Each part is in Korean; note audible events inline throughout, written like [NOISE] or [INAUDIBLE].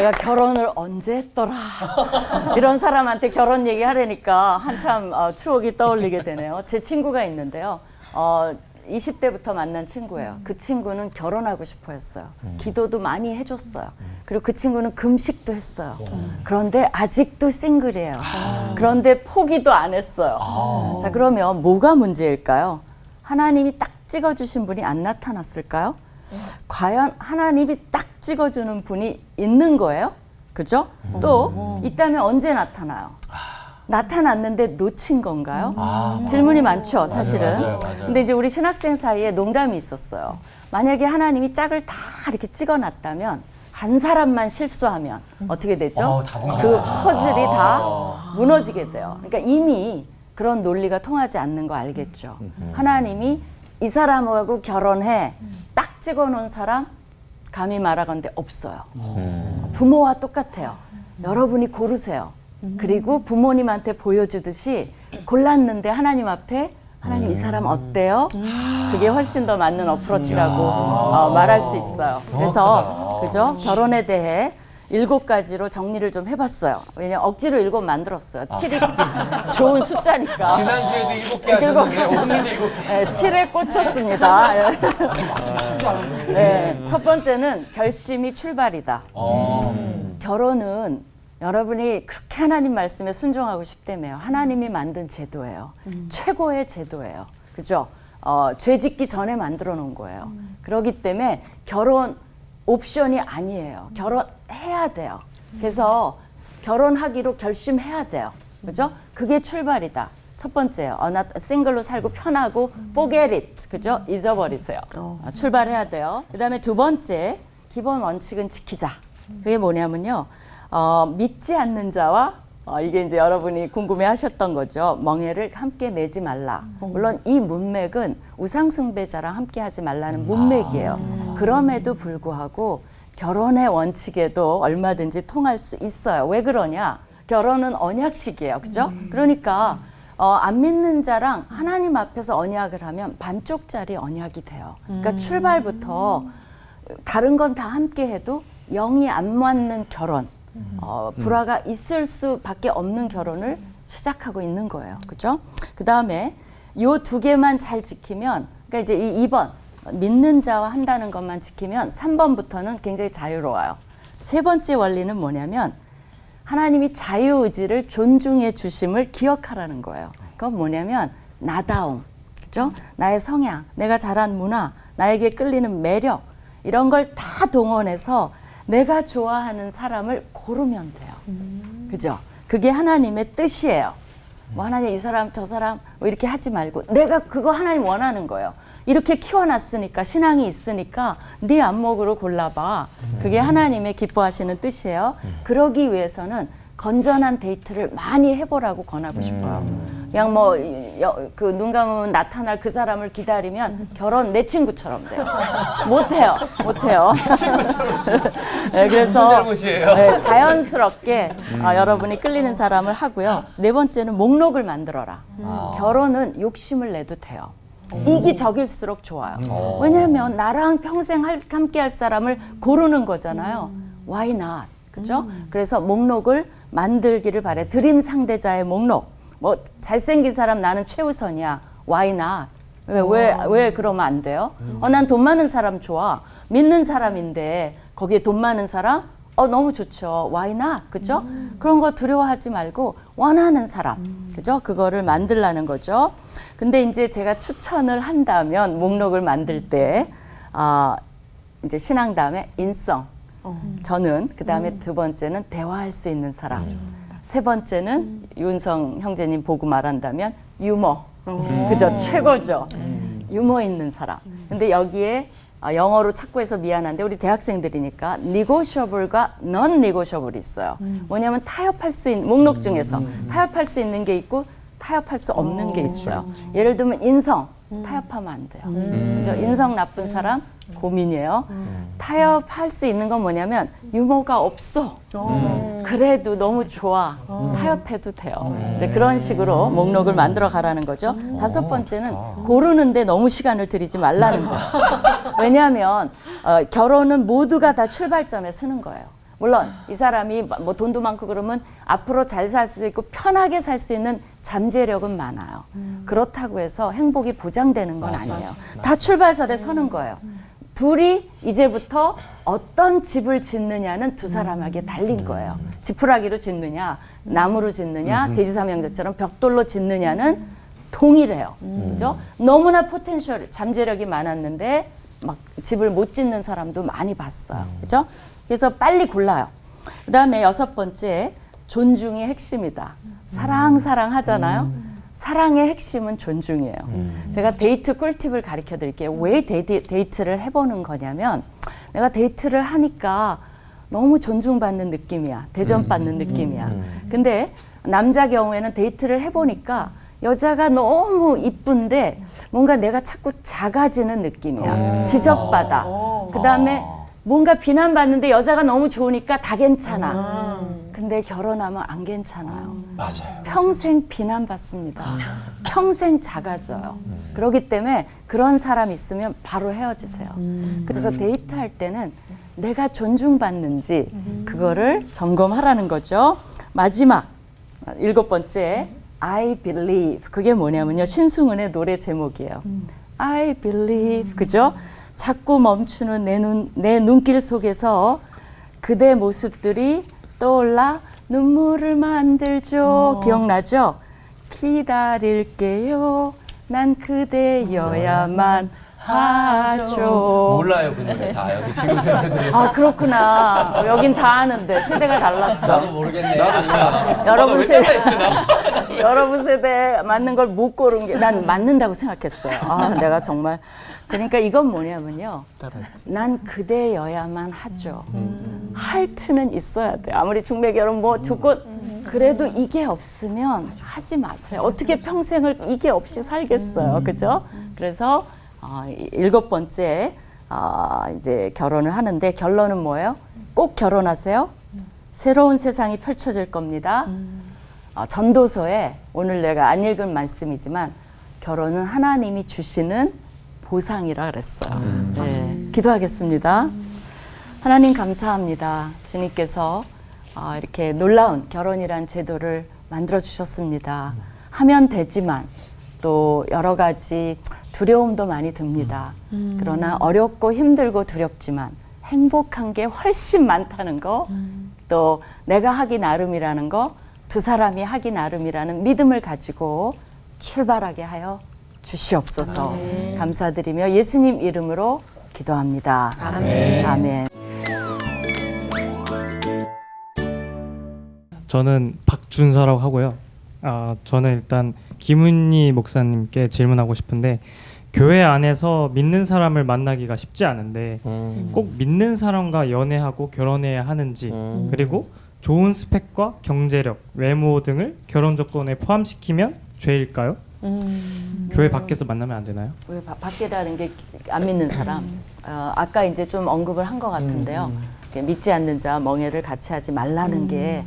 내가 결혼을 언제 했더라. 이런 사람한테 결혼 얘기 하려니까 한참 어, 추억이 떠올리게 되네요. 제 친구가 있는데요. 어, 20대부터 만난 친구예요. 그 친구는 결혼하고 싶어 했어요. 기도도 많이 해줬어요. 그리고 그 친구는 금식도 했어요. 그런데 아직도 싱글이에요. 그런데 포기도 안 했어요. 자, 그러면 뭐가 문제일까요? 하나님이 딱 찍어주신 분이 안 나타났을까요? 과연 하나님이 딱 찍어주는 분이 있는 거예요? 그죠? 또 있다면 언제 나타나요? 나타났는데 놓친 건가요? 질문이 많죠, 사실은. 맞아요, 맞아요. 근데 이제 우리 신학생 사이에 농담이 있었어요. 만약에 하나님이 짝을 다 이렇게 찍어 놨다면 한 사람만 실수하면 어떻게 되죠? 어. 그 퍼즐이 다 무너지게 돼요. 그러니까 이미 그런 논리가 통하지 않는 거 알겠죠. 하나님이 이 사람하고 결혼해 딱 찍어놓은 사람 감히 말하건대 없어요. 부모와 똑같아요. 여러분이 고르세요. 그리고 부모님한테 보여주듯이 골랐는데 하나님 앞에 하나님 이 사람 어때요? 그게 훨씬 더 맞는 어프로치라고 어, 말할 수 있어요. 그래서 그죠? 결혼에 대해 일곱 가지로 정리를 좀 해봤어요. 왜냐 면 억지로 일곱 만들었어요. 칠이 좋은 숫자니까. 지난주에도 일곱 개 하셨는데 오늘도 일곱 개. 네, 7에 꽂혔습니다. 예. 네, 첫 번째는 결심이 출발이다. 어. 결혼은 여러분이 그렇게 하나님 말씀에 순종하고 싶다며요. 하나님이 만든 제도예요. 최고의 제도예요. 그죠? 어, 죄 짓기 전에 만들어 놓은 거예요. 그렇기 때문에 결혼 옵션이 아니에요. 결혼해야 돼요. 그래서 결혼하기로 결심해야 돼요. 그죠? 그게 출발이다. 첫 번째요. 어, 나 싱글로 살고 편하고 forget it. 그죠? 잊어버리세요. 어, 출발해야 돼요. 그 다음에 두 번째, 기본 원칙은 지키자. 그게 뭐냐면요. 어, 믿지 않는 자와 어, 이게 이제 여러분이 궁금해 하셨던 거죠. 멍해를 함께 매지 말라. 물론 이 문맥은 우상숭배자랑 함께 하지 말라는 문맥이에요. 그럼에도 불구하고 결혼의 원칙에도 얼마든지 통할 수 있어요. 왜 그러냐? 결혼은 언약식이에요. 그죠? 그러니까 어, 안 믿는 자랑 하나님 앞에서 언약을 하면 반쪽짜리 언약이 돼요. 그러니까 출발부터 다른 건 다 함께 해도 영이 안 맞는 결혼, 어, 불화가 있을 수밖에 없는 결혼을 시작하고 있는 거예요. 그죠? 그 다음에 요 두 개만 잘 지키면, 그러니까 이제 이 2번, 믿는 자와 한다는 것만 지키면 3번부터는 굉장히 자유로워요. 세 번째 원리는 뭐냐면, 하나님이 자유 의지를 존중해 주심을 기억하라는 거예요. 그건 뭐냐면 나다움, 그죠? 나의 성향, 내가 잘한 문화, 나에게 끌리는 매력 이런 걸 다 동원해서 내가 좋아하는 사람을 고르면 돼요. 그죠? 그게 하나님의 뜻이에요. 뭐 하나님 이 사람 저 사람 뭐 이렇게 하지 말고 내가 그거 하나님 원하는 거예요. 이렇게 키워놨으니까 신앙이 있으니까 네 안목으로 골라봐. 그게 하나님의 기뻐하시는 뜻이에요. 그러기 위해서는 건전한 데이트를 많이 해보라고 권하고 싶어요. 그냥 뭐 그 눈 감으면 나타날 그 사람을 기다리면 결혼 내 친구처럼 돼요. 못해요, 못해요. [LAUGHS] 네, 잘못이에요? 네, 자연스럽게 어, 여러분이 끌리는 사람을 하고요. 네 번째는 목록을 만들어라. 결혼은 욕심을 내도 돼요. 이기적일수록 좋아요. 왜냐하면 나랑 평생 할- 함께 할 사람을 고르는 거잖아요. Why not? 그죠? 그래서 목록을 만들기를 바래. 드림 상대자의 목록. 뭐 잘생긴 사람 나는 최우선이야. Why not? 왜, 왜, 왜 그러면 안 돼요? 어, 난 돈 많은 사람 좋아. 믿는 사람인데 거기에 돈 많은 사람? 어, 너무 좋죠. Why not? 그죠? 그런 거 두려워하지 말고 원하는 사람. 그죠? 그거를 만들라는 거죠. 근데 이제 제가 추천을 한다면 목록을 만들 때, 아, 이제 신앙 다음에 인성. 저는 그 다음에 두 번째는 대화할 수 있는 사람. 세 번째는 윤성 형제님 보고 말한다면 유머. 그죠? 최고죠. 유머 있는 사람. 근데 여기에 아, 영어로 찾고 해서 미안한데 우리 대학생들이니까 negotiable과 non-negotiable이 있어요. 뭐냐면 타협할 수 있는 목록 중에서 타협할 수 있는 게 있고 타협할 수 없는 게 있어요. 예를 들면 인성 타협하면 안 돼요. 그죠? 인성 나쁜 사람 고민이에요. 타협할 수 있는 건 뭐냐면 유머가 없어. 그래도 너무 좋아. 타협해도 돼요. 이제 그런 식으로 목록을 만들어 가라는 거죠. 다섯 번째는 고르는데 너무 시간을 들이지 말라는 거예요. [LAUGHS] 왜냐하면 어, 결혼은 모두가 다 출발점에 서는 거예요. 물론 이 사람이 뭐 돈도 많고 그러면 앞으로 잘 살 수 있고 편하게 살 수 있는 잠재력은 많아요. 그렇다고 해서 행복이 보장되는 건 아니에요. 다 출발선에 서는 거예요. 둘이 이제부터 어떤 집을 짓느냐는 두 사람에게 달린 거예요. 지푸라기로 짓느냐, 나무로 짓느냐, 대지삼형제처럼 벽돌로 짓느냐는 동일해요. 그죠? 너무나 포텐셜, 잠재력이 많았는데 막 집을 못 짓는 사람도 많이 봤어요. 그죠? 그래서 빨리 골라요. 그 다음에 여섯 번째, 존중이 핵심이다. 사랑, 사랑 하잖아요. 사랑의 핵심은 존중이에요. 제가 데이트 꿀팁을 가르쳐 드릴게요. 왜 데이트, 데이트를 해보는 거냐면 내가 데이트를 하니까 너무 존중받는 느낌이야. 대접받는 느낌이야. 근데 남자 경우에는 데이트를 해보니까 여자가 너무 이쁜데 뭔가 내가 자꾸 작아지는 느낌이야. 지적받아. 그 다음에 뭔가 비난받는데 여자가 너무 좋으니까 다 괜찮아. 근데 결혼하면 안 괜찮아요. 맞아요. 평생 비난받습니다. 평생 작아져요. 그렇기 때문에 그런 사람 있으면 바로 헤어지세요. 그래서 데이트할 때는 내가 존중받는지 그거를 점검하라는 거죠. 마지막 일곱 번째 I believe 그게 뭐냐면요 신승은의 노래 제목이에요. I believe 그죠? 자꾸 멈추는 내 눈 내 눈길 속에서 그대 모습들이 떠올라 눈물을 만들죠. 기억나죠? 기다릴게요. 난 그대여야만 하죠. 몰라요, 그 노래 다 여기 지금 세대들이. 아 그렇구나. 여긴 다 아는데 세대가 달랐어. 나도 모르겠네. 나도 여러분 세대 [LAUGHS] 여러분 세대 맞는 걸 못 고른 게 난 맞는다고 생각했어요. 아 내가 정말 그러니까 이건 뭐냐면요. 난 그대여야만 하죠. 할 트는 있어야 돼. 아무리 중매 결혼 뭐 두고 그래도 이게 없으면 하지 마세요. 어떻게 평생을 이게 없이 살겠어요. 그죠? 그래서 어, 이- 일곱 번째 아, 이제 결혼을 하는데 결론은 뭐예요? 꼭 결혼하세요. 새로운 세상이 펼쳐질 겁니다. 어, 전도서에 오늘 내가 안 읽은 말씀이지만 결혼은 하나님이 주시는 보상이라 그랬어요. 네, 기도하겠습니다. 하나님 감사합니다. 주님께서 어, 이렇게 놀라운 결혼이란 제도를 만들어 주셨습니다. 하면 되지만 또 여러 가지 두려움도 많이 듭니다. 그러나 어렵고 힘들고 두렵지만 행복한 게 훨씬 많다는 거, 또 내가 하기 나름이라는 거, 두 사람이 하기 나름이라는 믿음을 가지고 출발하게 하여 주시옵소서. 감사드리며 예수님 이름으로 기도합니다. 아멘. 아멘. 저는 박준서라고 하고요. 아, 저는 일단 김은희 목사님께 질문하고 싶은데 교회 안에서 믿는 사람을 만나기가 쉽지 않은데 음. 꼭 믿는 사람과 연애하고 결혼해야 하는지 음. 그리고 좋은 스펙과 경제력, 외모 등을 결혼 조건에 포함시키면 죄일까요? 교회 밖에서 만나면 안 되나요? 왜 바- 밖에라는 게 안 믿는 사람. 어, 아까 이제 좀 언급을 한 것 같은데요. 이렇게 믿지 않는 자 멍해를 같이 하지 말라는 게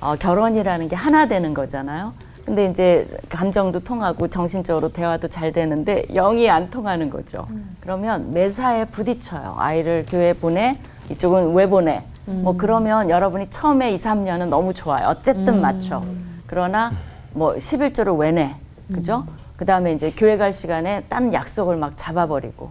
어, 결혼이라는 게 하나 되는 거잖아요. 근데 이제 감정도 통하고 정신적으로 대화도 잘 되는데 영이 안 통하는 거죠. 그러면 매사에 부딪혀요. 아이를 교회 보내, 이쪽은 왜 보내. 뭐 그러면 여러분이 처음에 2, 3년은 너무 좋아요. 어쨌든 맞춰. 그러나 뭐 11조를 왜 내? 그죠? 그 다음에 이제 교회 갈 시간에 딴 약속을 막 잡아버리고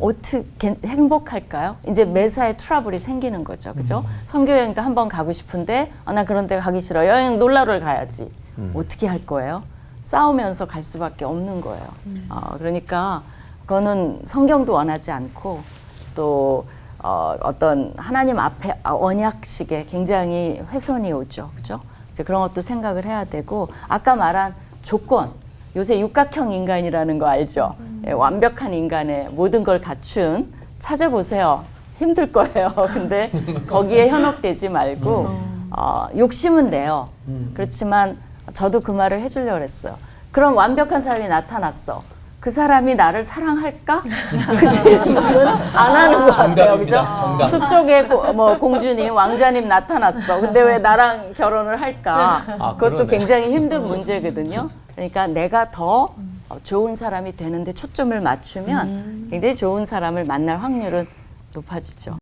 어떻게 행복할까요? 이제 매사에 트러블이 생기는 거죠, 그죠? 선교 여행도 한번 가고 싶은데 아, 나 그런 데 가기 싫어. 여행 놀러를 가야지. 어떻게 할 거예요? 싸우면서 갈 수밖에 없는 거예요. 어, 그러니까 그거는 성경도 원하지 않고 또 어, 어떤 하나님 앞에 아, 언약식에 굉장히 훼손이 오죠, 그죠? 이제 그런 것도 생각을 해야 되고 아까 말한 조건 요새 육각형 인간이라는 거 알죠? 예, 완벽한 인간의 모든 걸 갖춘 찾아보세요. 힘들 거예요. [LAUGHS] 근데 거기에 현혹되지 말고 어, 욕심은 내요. 그렇지만 저도 그 말을 해주려고 그랬어요. 그럼 완벽한 사람이 나타났어. 그 사람이 나를 사랑할까? [LAUGHS] 그 질문은 안 하는 것 같아요. 그죠? 정답입니다. 정답. 숲속에 고- 뭐 공주님, 왕자님 나타났어. 근데 왜 나랑 결혼을 할까? 아, 그것도 그러네. 굉장히 힘든 문제거든요. 그러니까 내가 더 어, 좋은 사람이 되는데 초점을 맞추면 굉장히 좋은 사람을 만날 확률은 높아지죠.